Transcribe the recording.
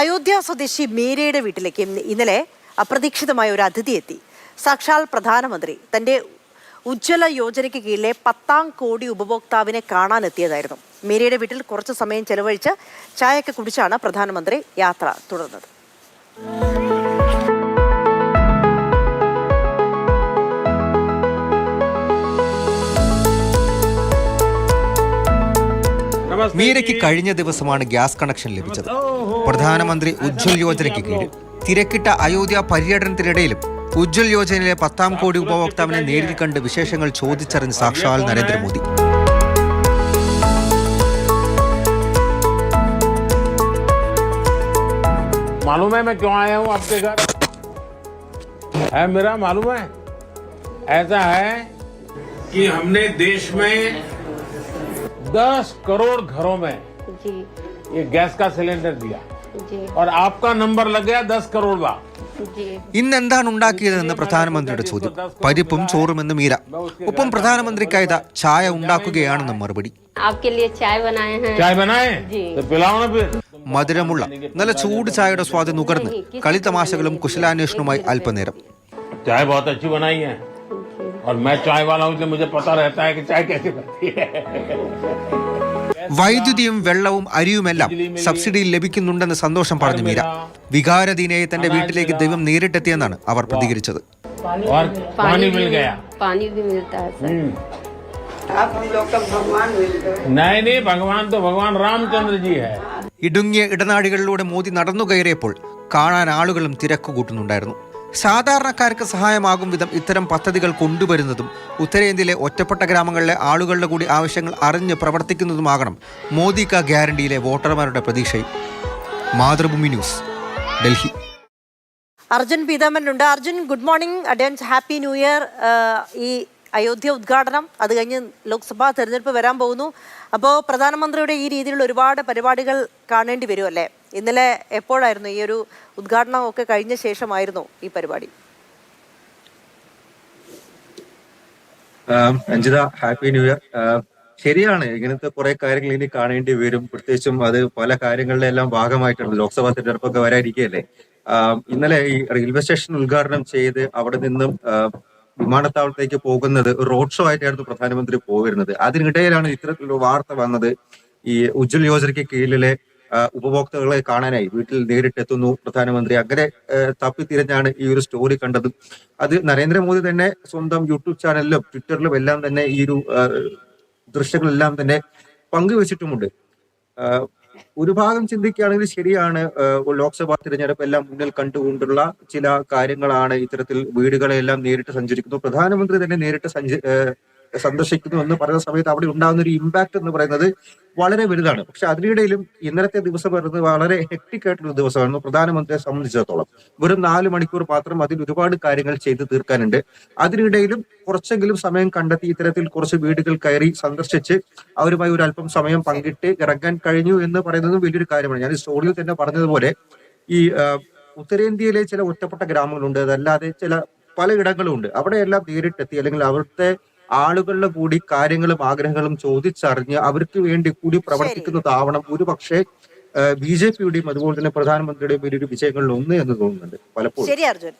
അയോധ്യ സ്വദേശി മീരയുടെ വീട്ടിലേക്ക് ഇന്നലെ അപ്രതീക്ഷിതമായ ഒരു അതിഥി എത്തി. സാക്ഷാൽ പ്രധാനമന്ത്രി തന്റെ ഉജ്ജ്വല യോജനയ്ക്ക് കീഴിലെ പത്താം കോടി ഉപഭോക്താവിനെ കാണാനെത്തിയതായിരുന്നു. മീരയുടെ വീട്ടിൽ കുറച്ച് സമയം ചെലവഴിച്ച് ചായയൊക്കെ കുടിച്ചാണ് പ്രധാനമന്ത്രി യാത്ര തുടർന്നത്. മീരയ്ക്ക് കഴിഞ്ഞ ദിവസമാണ് ഗ്യാസ് കണക്ഷൻ ലഭിച്ചത് പ്രധാനമന്ത്രി ഉജ്ജ്വൽ യോജനയ്ക്ക് കീഴിൽ തിരക്കിട്ട അയോധ്യ പര്യടനത്തിനിടയിലും ഉജ്ജ്വൽ യോജനയിലെ പത്താം കോടി ഉപഭോക്താവിനെ നേരിൽ കണ്ട് വിശേഷങ്ങൾ ചോദിച്ചറിഞ്ഞ് സാക്ഷാൽ നരേന്ദ്രമോദി मालूम है मैं क्यों आया हूँ आपके घर है मेरा मालूम है ऐसा है कि हमने देश में 10 करोड़ घरों में जी ये गैस का सिलेंडर दिया जी और आपका नंबर लग गया 10 करोड़ का जी ഇന്ന് എന്താണ് ഉണ്ടാക്കിയതെന്ന് പ്രധാനമന്ത്രിയുടെ ചോദ്യം പരിപ്പും ചോറുമെന്ന് മീര ഒപ്പം പ്രധാനമന്ത്രിക്കായത് ചായ ഉണ്ടാക്കുകയാണെന്ന് മറുപടി आपके लिए चाय बनाए हैं चाय बनाए जी। तो पिलाओ ना फिर മധുരമുള്ള നല്ല ചൂട് ചായയുടെ സ്വാദ് നുകർന്ന് കളിത്തമാശകളും കുശലാന്വേഷണവുമായി അല്പനേരം चाय और मैं चाय वाला हूँ इसलिए मुझे पता रहता है कि चाय कैसे बनती है വൈദ്യുതിയും വെള്ളവും അരിയുമെല്ലാം സബ്സിഡിയിൽ ലഭിക്കുന്നുണ്ടെന്ന് സന്തോഷം പറഞ്ഞു മീര വികാരദീനയെ തന്റെ വീട്ടിലേക്ക് ദൈവം നേരിട്ടെത്തിയെന്നാണ് അവർ പ്രതികരിച്ചത് और पानी मिल गया पानी भी मिलता है सर हम्म। आप हम लोग का भगवान मिल गए नहीं नहीं भगवान तो भगवान रामचंद्र जी है ഇടുങ്ങിയ ഇടനാഴികളിലൂടെ മോദി നടന്നു കയറിയപ്പോൾ കാണാൻ ആളുകളും തിരക്ക് കൂട്ടുന്നുണ്ടായിരുന്നു സാധാരണക്കാർക്ക് സഹായമാകും വിധം ഇത്തരം പദ്ധതികൾ കൊണ്ടുവരുന്നതും ഉത്തരേന്ത്യയിലെ ഒറ്റപ്പെട്ട ഗ്രാമങ്ങളിലെ ആളുകളുടെ കൂടി ആവശ്യങ്ങൾ അറിഞ്ഞ് പ്രവർത്തിക്കുന്നതുമാകണം മോദി കാ ഗ്യാരണ്ടിയിലെ വോട്ടർമാരുടെ പ്രതീക്ഷയും. Mathrubhumi news Delhi. Arjun പീതാമനുണ്ട് Arjun good morning advance happy new year. ഈ അയോധ്യ ഉദ്ഘാടനം. അത് കഴിഞ്ഞ് ലോക്സഭാ തെരഞ്ഞെടുപ്പ് വരാൻ പോകുന്നു. അപ്പോൾ പ്രധാനമന്ത്രിയുടെ ഈ രീതിയിലുള്ള ഒരുപാട് പരിപാടികൾ കാണേണ്ടി വരുമല്ലേ? ഇന്നലെ എപ്പോഴായിരുന്നു ഈ ഒരു ഉദ്ഘാടനം ഒക്കെ കഴിഞ്ഞ ശേഷമായിരുന്നു ഈ പരിപാടി? Anjitha happy new year. ശരിയാണ്. ഇങ്ങനത്തെ കുറെ കാര്യങ്ങൾ ഇനി കാണേണ്ടി വരും. പ്രത്യേകിച്ചും അത് പല കാര്യങ്ങളുടെ എല്ലാം ഭാഗമായിട്ടുണ്ട് ലോക്സഭാ തെരഞ്ഞെടുപ്പൊക്കെ വരാനിരിക്കുകയല്ലേ? ഇന്നലെ ഈ റെയിൽവേ സ്റ്റേഷൻ ഉദ്ഘാടനം ചെയ്ത് അവിടെ നിന്നും വിമാനത്താവളത്തേക്ക് പോകുന്നത് റോഡ് ഷോ ആയിട്ടായിരുന്നു പ്രധാനമന്ത്രി പോയിരുന്നത്. അതിനിടയിലാണ് ഇത്തരത്തിലൊരു വാർത്ത വന്നത്. ഈ ഉജ്ജ്വൽ യോജനയ്ക്ക് കീഴിലെ ഉപഭോക്താക്കളെ കാണാനായി വീട്ടിൽ നേരിട്ടെത്തുന്നു പ്രധാനമന്ത്രി. അങ്ങനെ തപ്പി തപ്പിത്തിരഞ്ഞാണ് ഈ ഒരു സ്റ്റോറി കണ്ടത്. അത് നരേന്ദ്രമോദി തന്നെ സ്വന്തം യൂട്യൂബ് ചാനലിലും ട്വിറ്ററിലും എല്ലാം തന്നെ ഈ ഒരു ദൃശ്യങ്ങളെല്ലാം തന്നെ പങ്കുവച്ചിട്ടുമുണ്ട്. ഒരു ഭാഗം ചിന്തിക്കുകയാണെങ്കിൽ ശരിയാണ് ലോക്സഭാ തിരഞ്ഞെടുപ്പ് എല്ലാം മുന്നിൽ കണ്ടുകൊണ്ടുള്ള ചില കാര്യങ്ങളാണ് ഇത്തരത്തിൽ വീടുകളെല്ലാം നേരിട്ട് സഞ്ചരിക്കുന്നു. പ്രധാനമന്ത്രി തന്നെ നേരിട്ട് സഞ്ച സന്ദർശിക്കുന്നു എന്ന് പറയുന്ന സമയത്ത് അവിടെ ഉണ്ടാകുന്ന ഒരു ഇമ്പാക്ട് എന്ന് പറയുന്നത് വളരെ വലുതാണ്. പക്ഷെ അതിനിടയിലും ഇന്നലത്തെ ദിവസം വരുന്നത് വളരെ ഹെക്ടിക് ആയിട്ടുള്ള ദിവസമായിരുന്നു. പ്രധാനമന്ത്രിയെ സംബന്ധിച്ചിടത്തോളം വെറും നാല് മണിക്കൂർ മാത്രം അതിൽ ഒരുപാട് കാര്യങ്ങൾ ചെയ്തു തീർക്കാനുണ്ട്. അതിനിടയിലും കുറച്ചെങ്കിലും സമയം കണ്ടെത്തി ഇത്തരത്തിൽ കുറച്ച് വീടുകൾ കയറി സന്ദർശിച്ച് അവരുമായി ഒരു അല്പം സമയം പങ്കിട്ട് ഇറങ്ങാൻ കഴിഞ്ഞു എന്ന് പറയുന്നതും വലിയൊരു കാര്യമാണ്. ഞാൻ സ്റ്റോറിയിൽ തന്നെ പറഞ്ഞതുപോലെ ഈ ഉത്തരേന്ത്യയിലെ ചില ഒറ്റപ്പെട്ട ഗ്രാമങ്ങളുണ്ട്. അതല്ലാതെ ചില പലയിടങ്ങളും ഉണ്ട് അവിടെയെല്ലാം നേരിട്ടെത്തി അല്ലെങ്കിൽ അവിടുത്തെ ആളുകളുടെ കൂടി കാര്യങ്ങളും ആഗ്രഹങ്ങളും ചോദിച്ചറിഞ്ഞ് അവർക്ക് വേണ്ടി കൂടി പ്രവർത്തിക്കുന്നതാവണം. ഒരു പക്ഷേ ബി ജെ പിയുടെയും അതുപോലെ തന്നെ പ്രധാനമന്ത്രിയുടെയും വലിയൊരു വിജയങ്ങളിൽ ഒന്ന് എന്ന് തോന്നുന്നുണ്ട്. പലപ്പോഴും. ശരി അർജുൻ.